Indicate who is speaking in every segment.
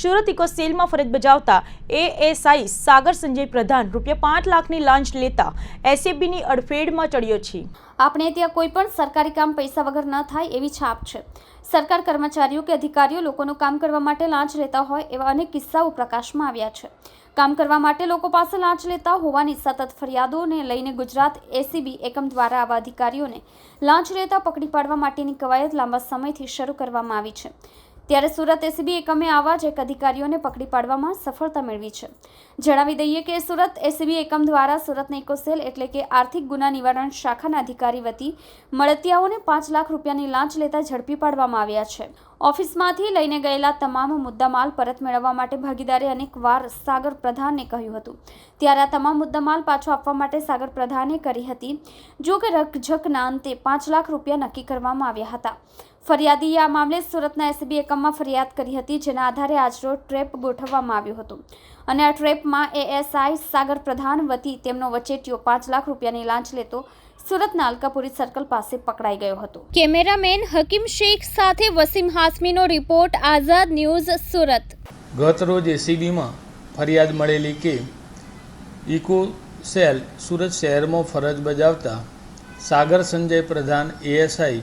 Speaker 1: Surat eco સેલમાં ફરજ બજાવતા એએસઆઈ સાગર સંજય પ્રધાન રૂપિયા પાંચ લાખની લાંચ લેતા એસીબીની અડફેડમાં ચડ્યો છે.
Speaker 2: આપણે ત્યાં કોઈ પણ સરકારી કામ પૈસા વગર ન થાય એવી છાપ છે. સરકાર કર્મચારીઓ કે અધિકારીઓ લોકોનું કામ કરવા માટે લાંચ લેતા હોય એવા અનેક કિસ્સાઓ પ્રકાશમાં આવ્યા છે. કામ કરવા માટે લોકો પાસે લાંચ લેતા હોવાની સતત ફરિયાદોને લઈને ગુજરાત એસીબી એકમ દ્વારા આવા અધિકારીઓને લાંચ લેતા પકડી પાડવા માટેની કવાયત લાંબા સમયથી શરૂ કરવામાં આવી છે. ત્યારે સુરત એસીબી એકમે આવા જ એક અધિકારીઓને પકડી પાડવામાં સફળતા મેળવી છે. જણાવી દઈએ કે સુરત એસીબી એકમ દ્વારા સુરતના ઇકોસેલ એટલે કે આર્થિક ગુના નિવારણ શાખાના અધિકારી વતી મળતિયાઓને પાંચ લાખ રૂપિયાની લાંચ લેતા ઝડપી પાડવામાં આવ્યા છે. ઓફિસમાંથી લઈને ગયેલા તમામ મુદ્દામાલ પરત મેળવવા માટે ભાગીદારે અનેકવાર સાગર પ્રધાનને કહ્યું હતું. ત્યારે આ તમામ મુદ્દામાલ પાછો આપવા માટે સાગર પ્રધાને કરી હતી. જો કે રકઝકના અંતે પાંચ લાખ રૂપિયા નક્કી કરવામાં આવ્યા હતા. ફરિયાદીએ આ મામલે સુરતના એસીબી એકમમાં ફરિયાદ કરી હતી જેના આધારે આજરોજ ટ્રેપ ગોઠવવામાં આવ્યું હતું. અને આ ટ્રેપમાં એએસઆઈ સાગર પ્રધાન વતી તેમનો વચેટિયો પાંચ લાખ રૂપિયાની લાંચ લેતો સુરતના અલકાપુરી સર્કલ પાસે પકડાઈ ગયો હતો. કેમેરામેન હકીમ શેખ સાથે વસીમ હાસમીનો રિપોર્ટ આઝાદ ન્યૂઝ સુરત.
Speaker 3: ગત રોજ એસીબીમાં ફરિયાદ મળેલી કે ઇકો સેલ સુરત શહેરમાં ફરજ બજાવતા સાગર સંજય પ્રધાન એએસઆઈ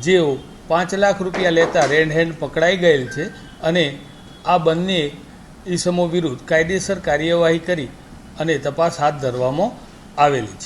Speaker 3: જેઓ પાંચ લાખ રૂપિયા લેતા રેડ હેન્ડ પકડાઈ ગયેલ છે અને આ બંને ઈસમો વિરુદ્ધ કાયદેસર કાર્યવાહી કરી અને તપાસ હાથ ધરવામાં આવેલી છે.